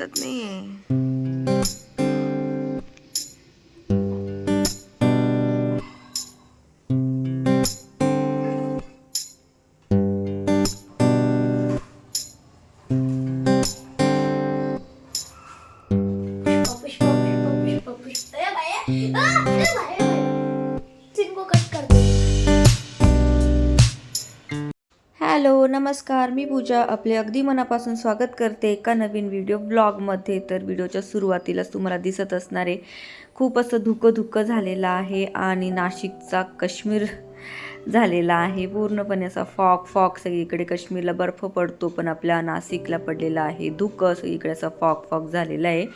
दिसत नाहीये. हॅलो नमस्कार. मी पूजा. आपले अगदी मनापासून स्वागत करते एका नवीन व्हिडिओ ब्लॉगमध्ये तर व्हिडिओच्या सुरुवातीलाच तुम्हाला दिसत असणारे खूप असं धुकं धुकं झालेलं आहे आणि नाशिकचा काश्मीर झालेला आहे. पूर्णपणे असा फॉग फॉग सगळीकडे काश्मीरला बर्फ पडतो पण आपल्या नाशिकला पडलेला आहे. धुकं सगळीकडे असा फॉग फॉग झालेला आहे.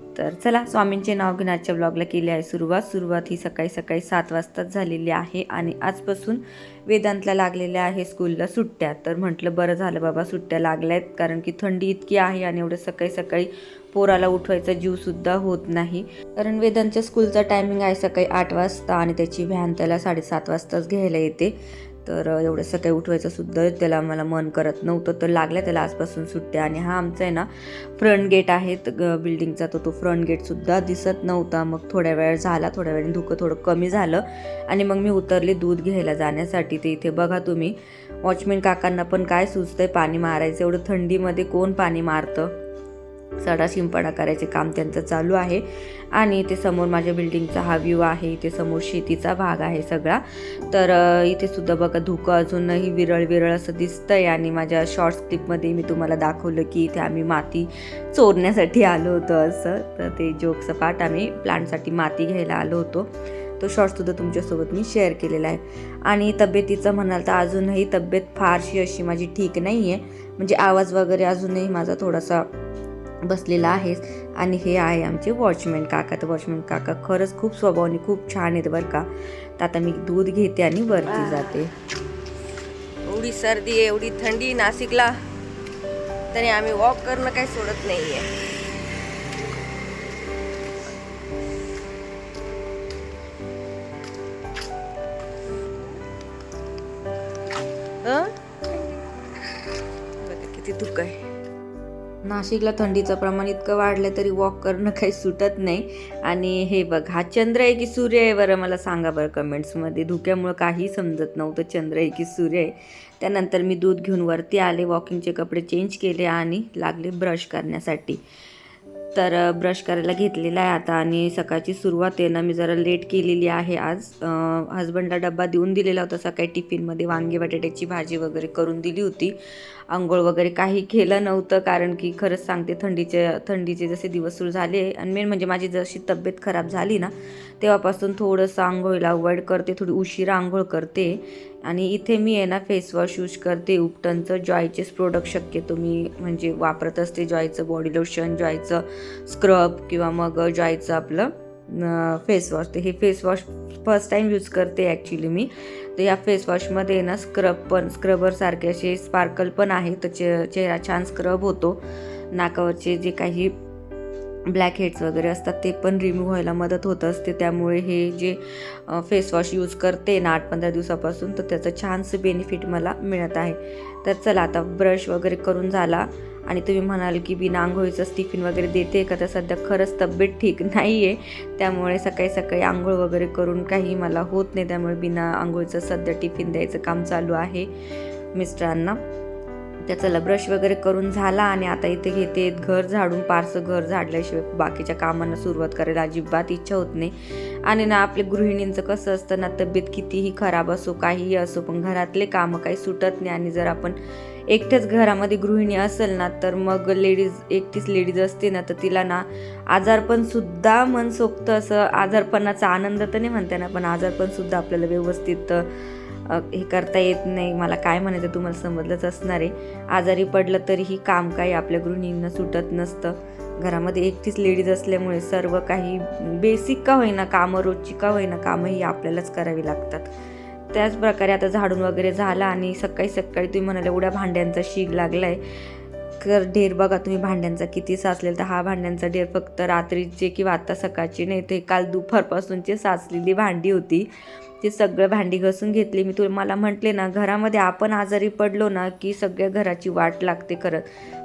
तर चला स्वामींचे नाव घेऊन आजच्या ब्लॉगला केली आहे सुरुवात. सुरुवात ही सकाळी सकाळी सात वाजताच झालेली आहे आणि आजपासून वेदांतला लागलेल्या आहे स्कूलला सुट्ट्या. तर म्हटलं बरं झालं बाबा सुट्ट्या लागल्या आहेत कारण की थंडी इतकी आहे आणि एवढं सकाळी सकाळी पोराला उठवायचा जीवसुद्धा होत नाही. कारण वेदांतच्या स्कूलचा टायमिंग आहे सकाळी आठ वाजता आणि त्याची व्हॅन त्याला साडेसात वाजताच घ्यायला येते. तर एवढं सकाळी उठवायचं सुद्धा त्याला मला मन करत नव्हतं. तर लागल्या त्याला आजपासून सुट्ट्या. आणि हा आमचा आहे ना फ्रंट गेट आहे बिल्डिंगचा तर तो फ्रंट गेटसुद्धा दिसत नव्हता. मग थोड्या वेळ झाला थोड्या वेळाने धुकं थोडं कमी झालं. आणि मग मी उतरले दूध घ्यायला जाण्यासाठी. ते इथे बघा तुम्ही वॉचमॅन काकांना पण काय सुचतंय पाणी मारायचं. एवढं थंडीमध्ये कोण पाणी मारतं? सडा शिंपडा करायचे काम त्यांचं चालू आहे. आणि इथे समोर माझ्या बिल्डिंगचा हा व्ह्यू आहे. इथे समोर शेतीचा भाग आहे सगळा. तर इथे सुद्धा बघा धुकं अजूनही विरळ विरळ असं दिसतंय. आणि माझ्या शॉर्ट्स क्लिपमध्ये मी तुम्हाला दाखवलं की इथे आम्ही माती चोरण्यासाठी आलो होतो असं. तर ते जोक सपाट आम्ही प्लांटसाठी माती घ्यायला आलो होतो. तो शॉर्टसुद्धा तुमच्यासोबत मी शेअर केलेला आहे. आणि तब्येतीचं म्हणाल तर अजूनही तब्येत फारशी अशी माझी ठीक नाही आहे म्हणजे आवाज वगैरे अजूनही माझा थोडासा बसलेला आहे आणि हे आहे आमचे वॉचमॅन काका. तर वॉचमॅन काका खरंच खूप स्वभावाने खूप छान आहेत बरं का. तर आता मी दूध घेते आणि वरती जाते. एवढी सर्दी आहे एवढी थंडी नाशिकला. तरी आम्ही वॉक करणं काही सोडत नाहीये. हं? नाशिकला थंडीचं प्रमाण इतकं वाढलं तरी वॉक करणं काही सुटत नाही. आणि हे बघ हा चंद्र आहे की सूर्य आहे बरं मला सांगा बरं कमेंट्समध्ये धुक्यामुळं काही समजत नव्हतं चंद्र आहे की सूर्य आहे. त्यानंतर मी दूध घेऊन वरती आले वॉकिंगचे कपडे चेंज केले आणि लागले ब्रश करण्यासाठी. तर ब्रश करायला घेतलेला आहे आता आणि सकाळची सुरुवात आहे ना मी जरा लेट केलेली आहे आज. हजबंडला डब्बा देऊन दिलेला होता सकाळी टिफिनमध्ये वांगे बटाट्याची भाजी वगैरे करून दिली होती. आंघोळ वगैरे काही केलं नव्हतं कारण की खरंच सांगते थंडीचे थंडीचे जसे दिवस सुरू झाले आणि मेन म्हणजे माझी जशी तब्येत खराब झाली ना तेव्हापासून थोडंसं आंघोळीला अवॉइड करते थोडी उशीर आंघोळ करते. आणि इथे मी आहे ना फेसवॉश यूज करते. उपटनचं जॉयचेच प्रोडक्ट शक्यतो मी म्हणजे वापरत असते. जॉयचं बॉडी लोशन जॉयचं स्क्रब किंवा मग जॉयचं आपलं फेसवॉश ते तर हे face wash first time use करते ॲक्च्युली मी. तर या फेसवॉशमध्ये ना स्क्रब पण स्क्रबरसारखे असे स्पार्कल पण आहे तर चे चेहरा छान स्क्रब होतो. नाकावरचे जे काही ब्लॅक हेड्स वगैरे असतात ते पण रिमूव्ह व्हायला मदत होत असते. त्यामुळे हे जे फेस वॉश यूज करते ना आठ पंधरा दिवसापासून तर त्याचं छानसं बेनिफिट मला मिळत आहे. तर चला आता ब्रश वगैरे करून झाला. आणि तुम्ही म्हणाल की बिना आंघोळीचं टिफिन वगैरे देते का? तर सध्या खरंच तब्येत ठीक नाही आहे त्यामुळे सकाळी सकाळी आंघोळ वगैरे करून काही मला होत नाही. त्यामुळे बिना आंघोळीचं सध्या टिफिन द्यायचं काम चालू आहे मिस्टरांना. त्याचा ब्रश वगैरे करून झाला आणि आता इथे घेते घर झाडून पारसं घर झाडल्याशिवाय बाकीच्या कामांना सुरुवात करायला अजिबात इच्छा होत नाही. आणि ना आपल्या गृहिणींचं कसं असतं ना तब्येत कितीही खराब असो काहीही असो पण घरातले कामं काही सुटत नाही आणि जर आपण एकट्याच घरामध्ये गृहिणी असेल ना तर मग लेडीज एकटीच लेडीज असते ना तर तिला ना आजारपण सुद्धा मनसोक्त असं आजारपणाचा आनंद तर नाही म्हणते ना पण आजारपण सुद्धा आपल्याला व्यवस्थित हे करता येत नाही. मला काय म्हणायचं तुम्हाला समजलंच असणार आहे. आजारी पडलं तरीही काम काही आपल्या गृहिणींना सुटत नसतं. घरामध्ये एकटीच लेडीज असल्यामुळे सर्व काही बेसिक का होईना कामं रोजची का होईना कामं ही आपल्यालाच करावी लागतात. त्याच प्रकारे आता झाडून वगैरे झाला आणि सकाळी सकाळी तुम्ही म्हणाले एवढ्या भांड्यांचा शीग आहे तर ढेर बघा तुम्ही भांड्यांचा किती साचलेला तर हा भांड्यांचा ढेर फक्त रात्रीचे किंवा आत्ता सकाळची नाही ते काल दुपारपासूनची साचलेली भांडी होती. ते सगळं भांडी घसून घेतली. मी तुला मला म्हटले ना घरामध्ये आपण आजारी पडलो ना की सगळ्या घराची वाट लागते खरंच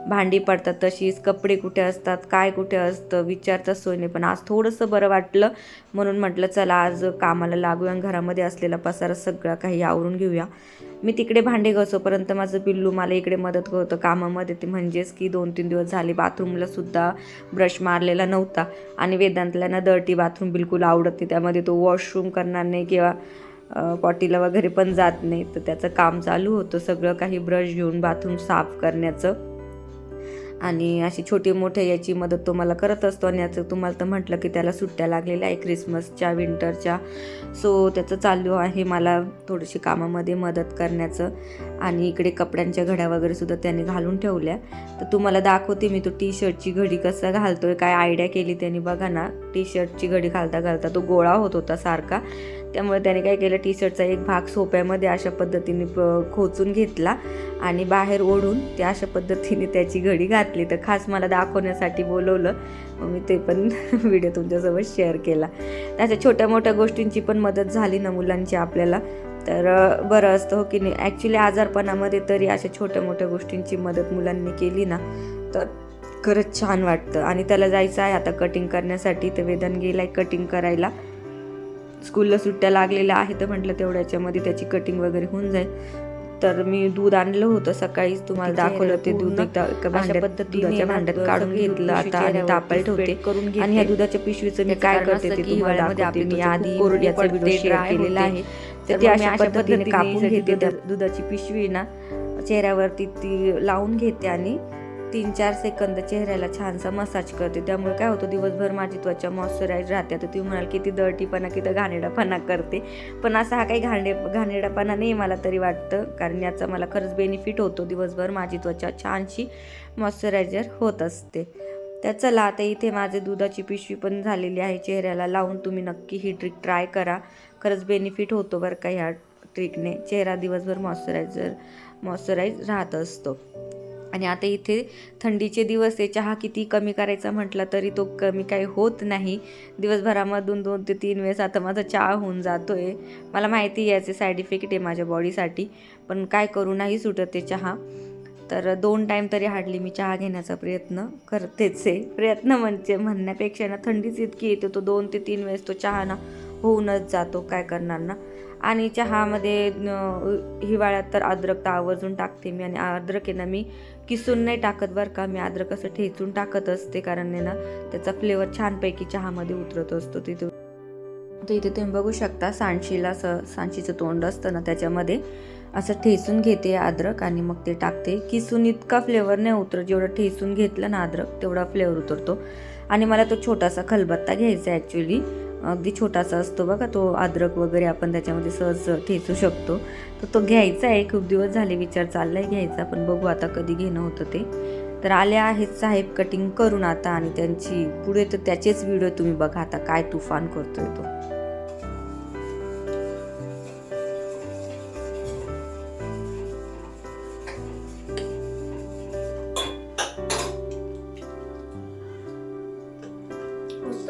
भांडी पडतात तशीच कपडे कुठे असतात काय कुठे असतं विचारता सोय नाही. पण आज थोडंसं बरं वाटलं म्हणून म्हटलं चला आज कामाला लागूया आणि घरामध्ये असलेला पसारा सगळा काही आवरून घेऊया. मी तिकडे भांडे घसोपर्यंत माझं पिल्लू मला इकडे मदत करतं. कामामध्ये ते म्हणजेच की दोन तीन दिवस झाले बाथरूमला सुद्धा ब्रश मारलेला नव्हता. आणि वेदांतला ना डर्टी बाथरूम बिलकुल आवडत नाही. त्यामध्ये तो वॉशरूम करणार नाही किंवा पॉटीला वगैरे पण जात नाही. तर त्याचं काम चालू होतं. सगळं काही ब्रश घेऊन बाथरूम साफ करण्याचं. आणि अशी छोटी मोठे याची मदत तो मला करत असतो आणि याचं तुम्हाला तर म्हटलं की त्याला सुट्ट्या लागलेल्या आहे क्रिसमसच्या विंटरच्या. सो त्याचं चालू आहे मला थोडीशी कामामध्ये मदत करण्याचं. आणि इकडे कपड्यांच्या घड्या वगैरे सुद्धा त्याने घालून ठेवल्या. तर तुम्हाला दाखवते मी तो टी शर्टची घडी कसा घालतोय काय आयडिया केली त्याने बघा ना. टी शर्टची घडी घालता घालता तो गोळा होत होता सारखा. त्यामुळे त्याने काय केलं टी शर्टचा एक भाग सोप्यामध्ये अशा पद्धतीने प- खोचून घेतला आणि बाहेर ओढून ते अशा पद्धतीने त्याची घडी घातली. तर खास मला दाखवण्यासाठी बोलवलं. मग मी ते पण व्हिडिओ तुमच्यासोबत शेअर केला. त्याच्या छोट्या मोठ्या गोष्टींची पण मदत झाली ना मुलांची आपल्याला. तर बरं असतं हो की नाही. ॲक्च्युली आजारपणामध्ये तरी अशा छोट्या मोठ्या गोष्टींची मदत मुलांनी केली ना तर खरंच छान वाटतं. आणि त्याला जायचं आहे आता कटिंग करण्यासाठी. तर वेदन गेलाय कटिंग करायला. स्कूलला सुट्ट्या लागलेल्या आहेत तर म्हटलं तेवढ्याच्यामध्ये त्याची कटिंग वगैरे होऊन जाईल. तर मी दूध आणलं होतं सकाळीच तुम्हाला दाखवलं ते दूध एकदा एका भांड्यात दुधाच्या भांड्यात काढून घेतलं. आता आणि तापायला ठेवते. करून आणि ह्या दुधाच्या पिशवीचं मी काय करते ते तुम्हाला दाखवते. मी आधी याचा व्हिडिओ शेअर केलेला आहे तर ती अशा पद्धतीने कापून घेते दुधाची पिशवी ना चेहऱ्यावरती ती लावून घेते आणि तीन चार सेकंद चेहऱ्याला छानसा मसाज करते. त्यामुळे काय होतं दिवसभर माझी त्वचा मॉइश्चराईज राहते. आता तुम्ही म्हणाल किती दळटीपणा किती घाणेडापणा करते. पण असा हा काही घाणे घाणेडापणा नाही मला तरी वाटतं. कारण याचा मला खरंच बेनिफिट होतो. दिवसभर माझी त्वचा छानशी मॉइश्चरायझर होत असते. तर चला आता इथे माझे दुधाची पिशवी पण झालेली आहे. चेहऱ्याला लावून तुम्ही नक्की ही ट्रिक ट्राय करा. खरंच बेनिफिट होतो बरं का ह्या ट्रिकने चेहरा दिवसभर मॉइश्चरायझर मॉइश्चराईज राहत असतो. आणि आता इथे थंडीचे दिवस आहे. चहा किती कमी करायचा म्हटला तरी तो कमी काही होत नाही. दिवसभरामधून दोन ते तीन वेळेस आता माझा चहा होऊन जातो आहे मला माहिती याचे साईड इफेक्ट आहे माझ्या बॉडीसाठी पण काय करू नाही सुटत ते चहा. तर दोन टाईम तरी हार्डली मी चहा घेण्याचा प्रयत्न करतेच आहे. प्रयत्न म्हणजे म्हणण्यापेक्षा ना थंडीच इतकी येते तो दोन ते तीन वेळेस तो चहा ना होऊनच जातो. काय करणार ना? आणि चहामध्ये हिवाळ्यात तर अद्रक तर आवर्जून टाकते मी आणि अद्रक आहे ना मी किसून नाही टाकत बरं का. मी अद्रक असं ठेचून टाकत असते कारण आहे ना त्याचा फ्लेवर छानपैकी चहामध्ये उतरत असतो तिथे तर इथे तुम्ही बघू शकता सांडशीला असं सांडशीचं तोंड असतं ना त्याच्यामध्ये. असं ठेचून घेते अद्रक आणि मग ते टाकते. किसून इतका फ्लेवर नाही उतरत जेवढं ठेचून घेतलं ना अद्रक तेवढा फ्लेवर उतरतो. आणि मला तो छोटासा खलबत्ता घ्यायचा ॲक्च्युली अगदी छोटासा असतो बघा तो अद्रक वगैरे आपण त्याच्यामध्ये सहज ठेचू शकतो. तर तो घ्यायचा आहे खूप दिवस झाले विचार चालला आहे घ्यायचा पण बघू आता कधी घेणं होतं ते. तर आले आहेत साहेब कटिंग करून आता आणि त्यांची पुढे तर त्याचेच व्हिडिओ तुम्ही बघा आता काय तुफान करतोय तो. मस्त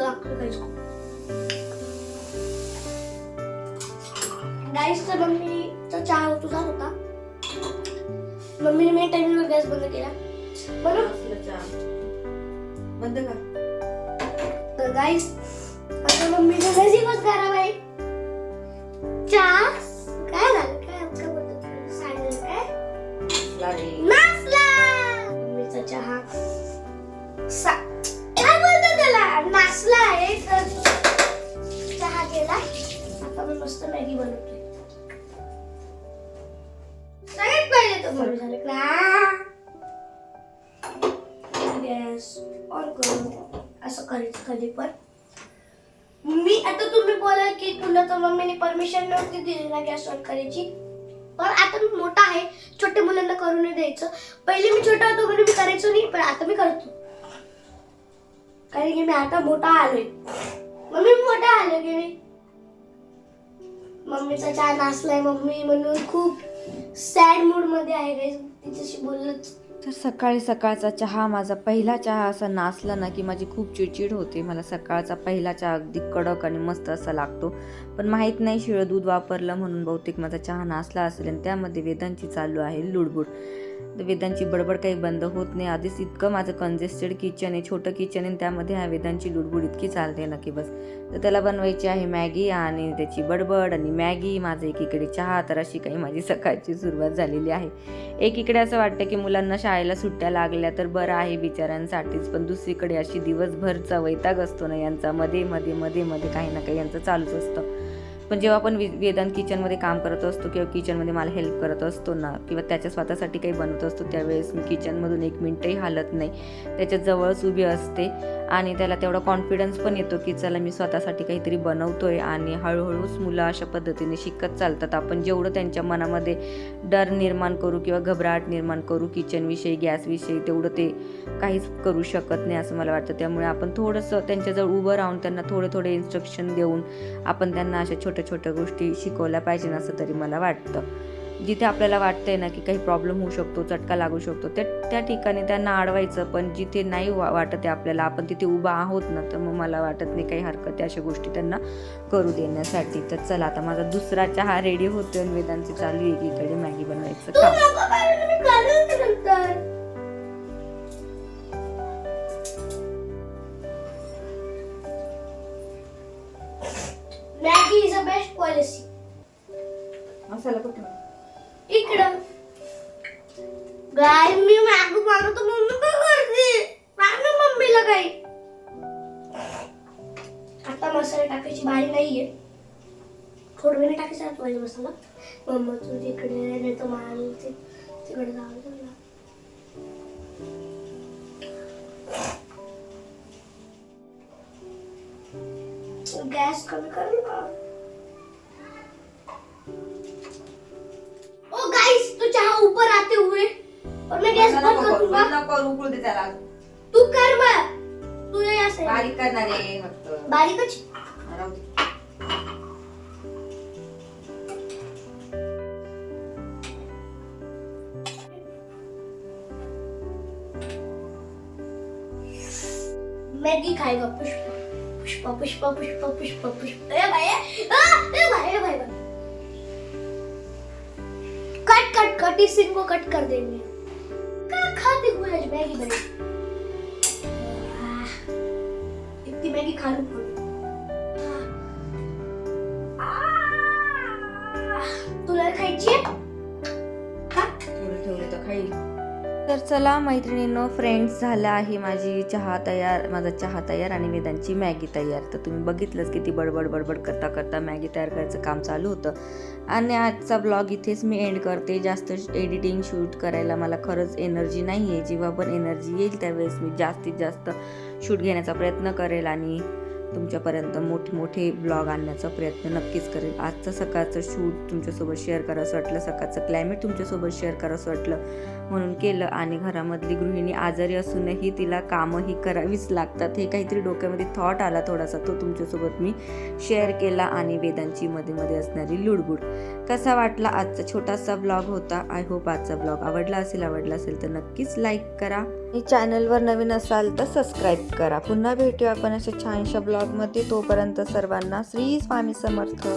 गाईस तर मम्मीचा चहा होतो जात होता. मम्मीने मी टाइमवर गॅस बंद केला. म्हणून बंद का? तर गाईस आता मम्मीचं नशीबच खराब आहे चहा? काय झालं? काय सांगितलं काय? नाचला. मम्मीचा चहा. सा काय बोलतात त्याला? नाचला. आता मी मस्त मॅगी बनवली सगळ्यात पहिले तर बरं झालं. का गॅस ऑन करू. असं करायचं कधी पण. मी आता तुम्ही बोलाल की तुला तर मम्मीने परमिशन नव्हती दिली ना गॅस ऑन करायची. पण आता मी मोठा आहे. छोट्या मुलांना करू नाही द्यायचं. पहिले मी छोटा होतो म्हणून मी करायचो नाही पण आता मी करतो कारण की मी आता मोठा आलोय. मम्मी मोठा आलो की नाही? मम्मीचा चहा नाचलाय मम्मी म्हणून खूप सॅड मूडमध्ये आहे तिच्याशी बोलत तर सकाळी सकाळचा चहा माझा पहिला चहा असा नाचला ना की माझी खूप चिडचिड होते. मला सकाळचा पहिला चहा अगदी कडक आणि मस्त असा लागतो. पण माहीत नाही शिळं दूध वापरलं म्हणून बहुतेक माझा चहा नाचला असेल आणि त्यामध्ये वेदांची चालू आहे लुडबुड. तर वेदांची बडबड काही बंद होत नाही. आधीच इतकं माझं कंजेस्टेड किचन आहे छोटं किचन आहे आणि त्यामध्ये ह्या वेदांची लुडबुड इतकी चालते ना की बस. तर त्याला बनवायची आहे मॅगी आणि त्याची बडबड आणि मॅगी माझं एकीकडे चहा तर अशी काही माझी सकाळची सुरुवात झालेली आहे. एकीकडे असं वाटतं की मुलांना शाळेला सुट्ट्या लागल्या तर बरं आहे बिचाऱ्यांसाठीच पण दुसरीकडे अशी दिवसभरचा वैताग असतो ना यांचा. मध्ये मध्ये मध्ये मध्ये काही ना काही यांचं चालूच असतं. पण जेव्हा आपण वेदांत किचनमध्ये काम करत असतो किंवा किचनमध्ये मला हेल्प करत असतो ना किंवा त्याच्या स्वतःसाठी काही बनवत असतो त्यावेळेस मी किचनमधून एक मिनटंही हालत नाही. त्याच्या जवळच उभी असते. आणि त्याला तेवढा कॉन्फिडन्स पण येतो की चला मी स्वतःसाठी काहीतरी बनवतोय आणि हळूहळूच मुलं अशा पद्धतीने शिकत चालतात. आपण जेवढं त्यांच्या मनामध्ये डर निर्माण करू किंवा घबराट निर्माण करू किचनविषयी गॅसविषयी तेवढं ते काहीच करू शकत नाही असं मला वाटतं. त्यामुळे आपण थोडंसं त्यांच्याजवळ उभं राहून त्यांना थोडे थोडे इन्स्ट्रक्शन देऊन आपण त्यांना अशा छोट्या छोट्या गोष्टी शिकवल्या पाहिजे असं तरी मला वाटतं. जिथे आपल्याला वाटतंय ना की काही प्रॉब्लेम होऊ शकतो चटका लागू शकतो त्या त्या ठिकाणी त्यांना अडवायचं पण जिथे नाही वा- वाटत आहे आपल्याला आपण तिथे उभा आहोत ना तर मग मला वाटत नाही काही हरकत आहे अशा गोष्टी त्यांना करू देण्यासाठी. तर चला आता माझा दुसरा चहा रेडी होतो आणि वेदांची चालू आहे एकीकडे मॅगी बनवायचं. तू काम ते नंतर. मॅगी इकडं गाय मी मागू मारू तर मम्मी काय करते सांग ना मम्मीला काही आता मसाला टाकायची बारी नाहीये थोडं वेळ टाकायचा पाहिजे मसाला मम्मा तू तिकडे नाही तर मला ते तिकडे जाऊ दे गॅस कमी कर दूंगा उकळू दे त्याला. तू कर मग तू यहाँ से बारीक करणार आहे फक्त. बारीकच. राहू दे. मैगी खाएगा पुष्पा. पुष्पा पुष्पा पुष्पा पुष्पा पुष्पा. ए भाई ए आ, ए भाई ए भाई भाई कट कट कट इस सीन को कट कर देंगे. मैगी बनी आह, इतनी मैगी खा लूं तुला खायची आहे का थोडं तर खाईल तर चला मैत्रिणींनो फ्रेंड्स झालं आहे माझी चहा तयार माझा चहा तयार आणि वेदांची मॅगी तयार. तर तुम्ही बघितलंच किती बडबड बडबड करता करता मॅगी तयार करायचं काम चालू होतं. आणि आजचा ब्लॉग इथेच मी एंड करते. जास्त एडिटिंग शूट करायला मला खरंच एनर्जी नाही आहे जेव्हा पण एनर्जी येईल त्यावेळेस मी जास्तीत जास्त शूट घेण्याचा प्रयत्न करेल आणि तुमच्यापर्यंत मोठमोठे मोठे ब्लॉग आणण्याचा प्रयत्न नक्कीच करेल. आजचं सकाळचं शूट तुमच्यासोबत शेअर करावंसं वाटलं सकाळचं क्लायमेट तुमच्यासोबत शेअर करावंसं वाटलं म्हणून केलं आणि घरामधली गृहिणी आजारी असूनही तिला कामंही करावीच लागतात. हे काहीतरी डोक्यामध्ये थॉट आला थोडासा तो तुमच्यासोबत मी शेअर केला आणि वेदांची मध्ये मध्ये असणारी लुडबुड. कसा वाटला आजचा छोटासा ब्लॉग होता? आय होप आजचा ब्लॉग आवडला असेल आवडला असेल तर नक्कीच लाईक करा. आणि चॅनलवर नवीन असाल तर सबस्क्राईब करा. पुन्हा भेटूया आपण अशा छानशा ब्लॉगमध्ये तोपर्यंत सर्वांना श्री स्वामी समर्थ.